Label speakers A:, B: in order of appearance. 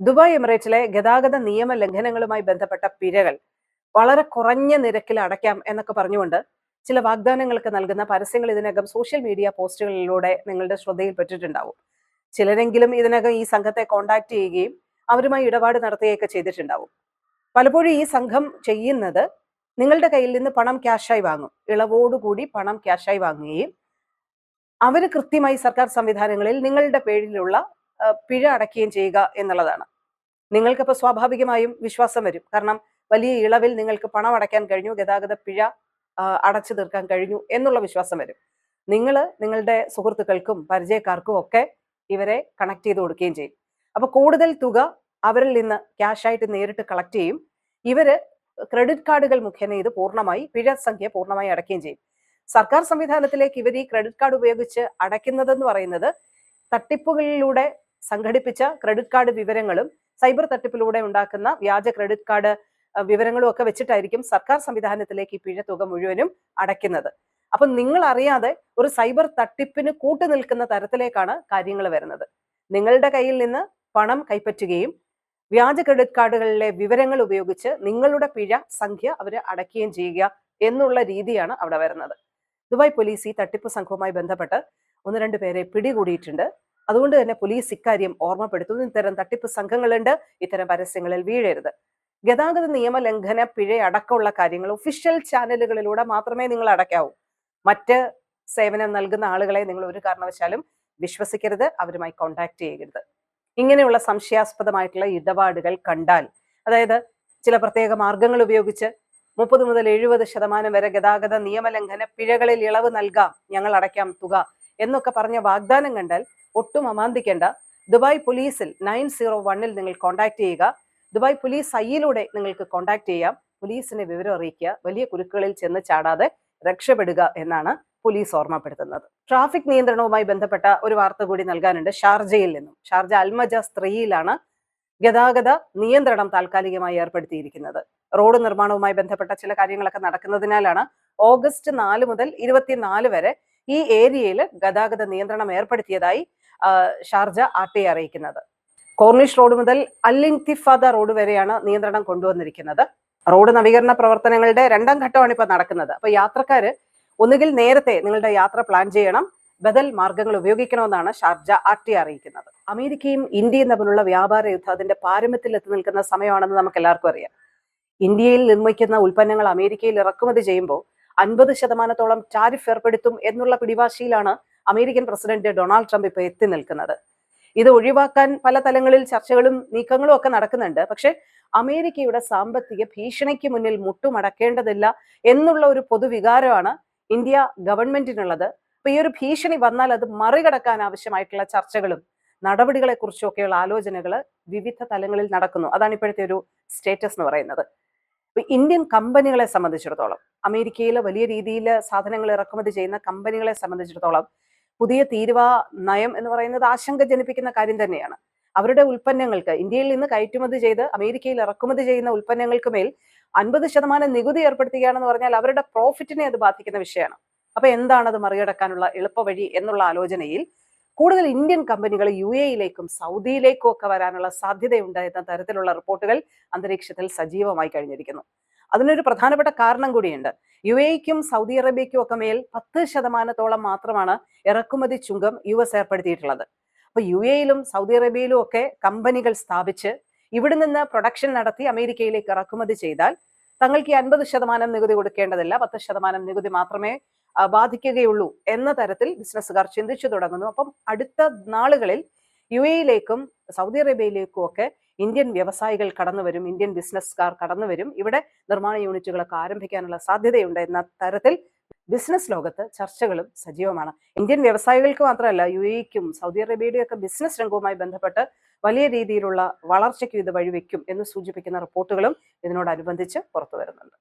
A: Dubai എമിറേറ്റ്സിലെ ഗതാഗത നിയമ ലംഘനങ്ങളുമായി ബന്ധപ്പെട്ട പിഴകൾ വളരെ കുറഞ്ഞ നിരക്കിൽ അടയ്ക്കാം എന്നൊക്കെ പറഞ്ഞുകൊണ്ട് ചില വാഗ്ദാനങ്ങൾക്ക് നൽകുന്ന പരസ്യങ്ങൾ ഇതിനകം സോഷ്യൽ മീഡിയ പോസ്റ്റുകളിലൂടെ നിങ്ങളുടെ ശ്രദ്ധയിൽപ്പെട്ടിട്ടുണ്ടാവും. ചിലരെങ്കിലും ഇതിനകം ഈ സംഘത്തെ കോണ്ടാക്ട് ചെയ്യുകയും അവരുമായി ഇടപാട് നടത്തുകയൊക്കെ ചെയ്തിട്ടുണ്ടാവും. പലപ്പോഴും ഈ സംഘം ചെയ്യുന്നത് നിങ്ങളുടെ കയ്യിൽ നിന്ന് പണം ക്യാഷായി വാങ്ങും. ഇളവോടുകൂടി പണം ക്യാഷായി വാങ്ങുകയും അവർ കൃത്യമായി സർക്കാർ സംവിധാനങ്ങളിൽ നിങ്ങളുടെ പേരിലുള്ള പിഴ അടയ്ക്കുകയും ചെയ്യുക എന്നുള്ളതാണ്. നിങ്ങൾക്കപ്പോൾ സ്വാഭാവികമായും വിശ്വാസം വരും. കാരണം വലിയ ഇളവിൽ നിങ്ങൾക്ക് പണം അടയ്ക്കാൻ കഴിഞ്ഞു ഗതാഗത പിഴ അടച്ചു തീർക്കാൻ കഴിഞ്ഞു എന്നുള്ള വിശ്വാസം വരും. നിങ്ങൾ നിങ്ങളുടെ സുഹൃത്തുക്കൾക്കും പരിചയക്കാർക്കും ഒക്കെ ഇവരെ കണക്ട് ചെയ്ത് കൊടുക്കുകയും ചെയ്യും. അപ്പോൾ കൂടുതൽ തുക അവരിൽ നിന്ന് ക്യാഷായിട്ട് നേരിട്ട് കളക്ട് ചെയ്യും. ഇവർ ക്രെഡിറ്റ് കാർഡുകൾ മുഖേന ഇത് പൂർണമായി പിഴ സംഖ്യ പൂർണമായി അടയ്ക്കുകയും ചെയ്യും. സർക്കാർ സംവിധാനത്തിലേക്ക് ഇവർ ഈ ക്രെഡിറ്റ് കാർഡ് ഉപയോഗിച്ച് അടയ്ക്കുന്നതെന്ന് പറയുന്നത് തട്ടിപ്പുകളിലൂടെ സംഘടിപ്പിച്ച ക്രെഡിറ്റ് കാർഡ് വിവരങ്ങളും സൈബർ തട്ടിപ്പിലൂടെ ഉണ്ടാക്കുന്ന വ്യാജ ക്രെഡിറ്റ് കാർഡ് വിവരങ്ങളും ഒക്കെ വെച്ചിട്ടായിരിക്കും സർക്കാർ സംവിധാനത്തിലേക്ക് ഈ പിഴ തുക മുഴുവനും അടയ്ക്കുന്നത്. അപ്പൊ നിങ്ങൾ അറിയാതെ ഒരു സൈബർ തട്ടിപ്പിന് കൂട്ടു നിൽക്കുന്ന തരത്തിലേക്കാണ് കാര്യങ്ങൾ വരുന്നത്. നിങ്ങളുടെ കയ്യിൽ നിന്ന് പണം കൈപ്പറ്റുകയും വ്യാജ ക്രെഡിറ്റ് കാർഡുകളിലെ വിവരങ്ങൾ ഉപയോഗിച്ച് നിങ്ങളുടെ പിഴ സംഖ്യ അവർ അടയ്ക്കുകയും ചെയ്യുക എന്നുള്ള രീതിയാണ് അവിടെ വരുന്നത്. ദുബായ് പോലീസ് ഈ തട്ടിപ്പ് സംഘവുമായി ബന്ധപ്പെട്ട് ഒന്ന് രണ്ട് പേരെ പിടികൂടിയിട്ടുണ്ട്. അതുകൊണ്ട് തന്നെ പോലീസ് ഇക്കാര്യം ഓർമ്മപ്പെടുത്തുന്നു. ഇത്തരം തട്ടിപ്പ് സംഘങ്ങളുണ്ട്. ഇത്തരം പരസ്യങ്ങളിൽ വീഴരുത്. ഗതാഗത നിയമ ലംഘന പിഴ അടക്കമുള്ള കാര്യങ്ങൾ ഒഫീഷ്യൽ ചാനലുകളിലൂടെ മാത്രമേ നിങ്ങൾ അടയ്ക്കാവൂ. മറ്റ് സേവനം നൽകുന്ന ആളുകളെ നിങ്ങൾ ഒരു കാരണവശാലും വിശ്വസിക്കരുത്. അവരുമായി കോണ്ടാക്ട് ചെയ്യരുത്. ഇങ്ങനെയുള്ള സംശയാസ്പദമായിട്ടുള്ള ഇടപാടുകൾ കണ്ടാൽ അതായത് ചില പ്രത്യേക മാർഗങ്ങൾ ഉപയോഗിച്ച് മുപ്പത് മുതൽ എഴുപത് ശതമാനം വരെ ഗതാഗത നിയമലംഘന പിഴകളിൽ ഇളവ് നൽകാം ഞങ്ങൾ അടയ്ക്കാം തുക എന്നൊക്കെ പറഞ്ഞ വാഗ്ദാനം കണ്ടാൽ ഒട്ടും അമാന്തിക്കേണ്ട. ദുബായ് പോലീസിൽ നയൻ സീറോ വണ്ണിൽ നിങ്ങൾ കോൺടാക്ട് ചെയ്യുക. ദുബായ് പോലീസ് ഐയിലൂടെ നിങ്ങൾക്ക് കോൺടാക്ട് ചെയ്യാം. പോലീസിനെ വിവരം അറിയിക്കുക. വലിയ കുരുക്കുകളിൽ ചെന്ന് ചാടാതെ രക്ഷപ്പെടുക എന്നാണ് പോലീസ് ഓർമ്മപ്പെടുത്തുന്നത്. ട്രാഫിക് നിയന്ത്രണവുമായി ബന്ധപ്പെട്ട ഒരു വാർത്ത കൂടി നൽകാനുണ്ട് ഷാർജയിൽ നിന്നും. ഷാർജ അൽമജ സ്ത്രീയിലാണ് ഗതാഗത നിയന്ത്രണം താൽക്കാലികമായി ഏർപ്പെടുത്തിയിരിക്കുന്നത്. റോഡ് നിർമ്മാണവുമായി ബന്ധപ്പെട്ട ചില കാര്യങ്ങളൊക്കെ നടക്കുന്നതിനാലാണ് ഓഗസ്റ്റ് നാല് മുതൽ ഇരുപത്തിനാല് വരെ ഈ ഏരിയയിൽ ഗതാഗത നിയന്ത്രണം ഏർപ്പെടുത്തിയതായി ഷാർജ ആർ ടി അറിയിക്കുന്നത്. കോർണിഷ് റോഡ് മുതൽ അല്ലിൻതിഫാദ റോഡ് വരെയാണ് നിയന്ത്രണം കൊണ്ടുവന്നിരിക്കുന്നത്. റോഡ് നവീകരണ പ്രവർത്തനങ്ങളുടെ രണ്ടാം ഘട്ടമാണ് ഇപ്പൊ നടക്കുന്നത്. അപ്പൊ യാത്രക്കാര് ഒന്നുകിൽ നേരത്തെ നിങ്ങളുടെ യാത്ര പ്ലാൻ ചെയ്യണം ബദൽ മാർഗങ്ങൾ ഉപയോഗിക്കണമെന്നാണ് ഷാർജ ആർ ടി അറിയിക്കുന്നത്. അമേരിക്കയും ഇന്ത്യയും തമ്മിലുള്ള വ്യാപാര യുദ്ധം അതിന്റെ പാരമ്യത്തിൽ എത്തി നിൽക്കുന്ന സമയമാണെന്ന് നമുക്ക് എല്ലാവർക്കും അറിയാം. ഇന്ത്യയിൽ നിർമ്മിക്കുന്ന ഉൽപ്പന്നങ്ങൾ അമേരിക്കയിൽ ഇറക്കുമതി ചെയ്യുമ്പോൾ അൻപത് ശതമാനത്തോളം ടാരിഫ് ഏർപ്പെടുത്തും എന്നുള്ള പിടിവാശിയിലാണ് അമേരിക്കൻ പ്രസിഡന്റ് ഡൊണാൾഡ് ട്രംപ് ഇപ്പോൾ എത്തി നിൽക്കുന്നത്. ഇത് ഒഴിവാക്കാൻ പല തലങ്ങളിൽ ചർച്ചകളും നീക്കങ്ങളും ഒക്കെ നടക്കുന്നുണ്ട്. പക്ഷെ അമേരിക്കയുടെ സാമ്പത്തിക ഭീഷണിക്ക് മുന്നിൽ മുട്ടുമടക്കേണ്ടതില്ല എന്നുള്ള ഒരു പൊതുവികാരമാണ് ഇന്ത്യ ഗവൺമെന്റിനുള്ളത്. അപ്പൊ ഈ ഒരു ഭീഷണി വന്നാൽ അത് മറികടക്കാൻ ആവശ്യമായിട്ടുള്ള ചർച്ചകളും നടപടികളെ കുറിച്ചൊക്കെയുള്ള ആലോചനകൾ വിവിധ തലങ്ങളിൽ നടക്കുന്നു. അതാണ് ഇപ്പോഴത്തെ ഒരു സ്റ്റേറ്റസ് എന്ന് പറയുന്നത്. ഇപ്പൊ ഇന്ത്യൻ കമ്പനികളെ സംബന്ധിച്ചിടത്തോളം അമേരിക്കയിൽ വലിയ രീതിയിൽ സാധനങ്ങൾ ഇറക്കുമതി ചെയ്യുന്ന കമ്പനികളെ സംബന്ധിച്ചിടത്തോളം പുതിയ തീരുവ നയം എന്ന് പറയുന്നത് ആശങ്ക ജനിപ്പിക്കുന്ന കാര്യം തന്നെയാണ്. അവരുടെ ഉൽപ്പന്നങ്ങൾക്ക് ഇന്ത്യയിൽ നിന്ന് കയറ്റുമതി ചെയ്ത് അമേരിക്കയിൽ ഇറക്കുമതി ചെയ്യുന്ന ഉൽപ്പന്നങ്ങൾക്ക് മേൽ അൻപത് ശതമാനം നികുതി ഏർപ്പെടുത്തുകയാണെന്ന് പറഞ്ഞാൽ അവരുടെ പ്രോഫിറ്റിനെ അത് ബാധിക്കുന്ന വിഷയമാണ്. അപ്പൊ എന്താണ് അത് മറികടക്കാനുള്ള എളുപ്പവഴി എന്നുള്ള ആലോചനയിൽ കൂടുതൽ ഇന്ത്യൻ കമ്പനികൾ യു എയിലേക്കും സൗദിയിലേക്കും ഒക്കെ വരാനുള്ള സാധ്യതയുണ്ട് എന്ന തരത്തിലുള്ള റിപ്പോർട്ടുകൾ അന്തരീക്ഷത്തിൽ സജീവമായി കഴിഞ്ഞിരിക്കുന്നു. അതിനൊരു പ്രധാനപ്പെട്ട കാരണം കൂടിയുണ്ട്. യു എക്കും സൗദി അറേബ്യയ്ക്കും ഒക്കെ മേൽ പത്ത് ശതമാനത്തോളം മാത്രമാണ് ഇറക്കുമതി ചുങ്കം യു എസ് ഏർപ്പെടുത്തിയിട്ടുള്ളത്. അപ്പൊ യു എയിലും സൗദി അറേബ്യയിലും ഒക്കെ കമ്പനികൾ സ്ഥാപിച്ച് ഇവിടെ നിന്ന് പ്രൊഡക്ഷൻ നടത്തി അമേരിക്കയിലേക്ക് ഇറക്കുമതി ചെയ്താൽ തങ്ങൾക്ക് ഈ അൻപത് ശതമാനം നികുതി കൊടുക്കേണ്ടതില്ല. പത്ത് ശതമാനം നികുതി മാത്രമേ ബാധിക്കുകയുള്ളൂ എന്ന തരത്തിൽ ബിസിനസ്സുകാർ ചിന്തിച്ചു തുടങ്ങുന്നു. അപ്പം അടുത്ത നാളുകളിൽ യു എയിലേക്കും സൗദി അറേബ്യയിലേക്കും ഒക്കെ ഇന്ത്യൻ വ്യവസായികൾ കടന്നു വരും ഇന്ത്യൻ ബിസിനസ്സുകാർ കടന്നു വരും. ഇവിടെ നിർമ്മാണ യൂണിറ്റുകളൊക്കെ ആരംഭിക്കാനുള്ള സാധ്യതയുണ്ട് എന്ന തരത്തിൽ ബിസിനസ് ലോകത്ത് ചർച്ചകളും സജീവമാണ്. ഇന്ത്യൻ വ്യവസായികൾക്ക് മാത്രമല്ല യു എക്കും സൗദി അറേബ്യയുടെയും ഒക്കെ ബിസിനസ് രംഗവുമായി ബന്ധപ്പെട്ട് വലിയ രീതിയിലുള്ള വളർച്ചയ്ക്ക് ഇത് വഴിവെക്കും എന്ന് സൂചിപ്പിക്കുന്ന റിപ്പോർട്ടുകളും ഇതിനോടനുബന്ധിച്ച് പുറത്തു വരുന്നുണ്ട്.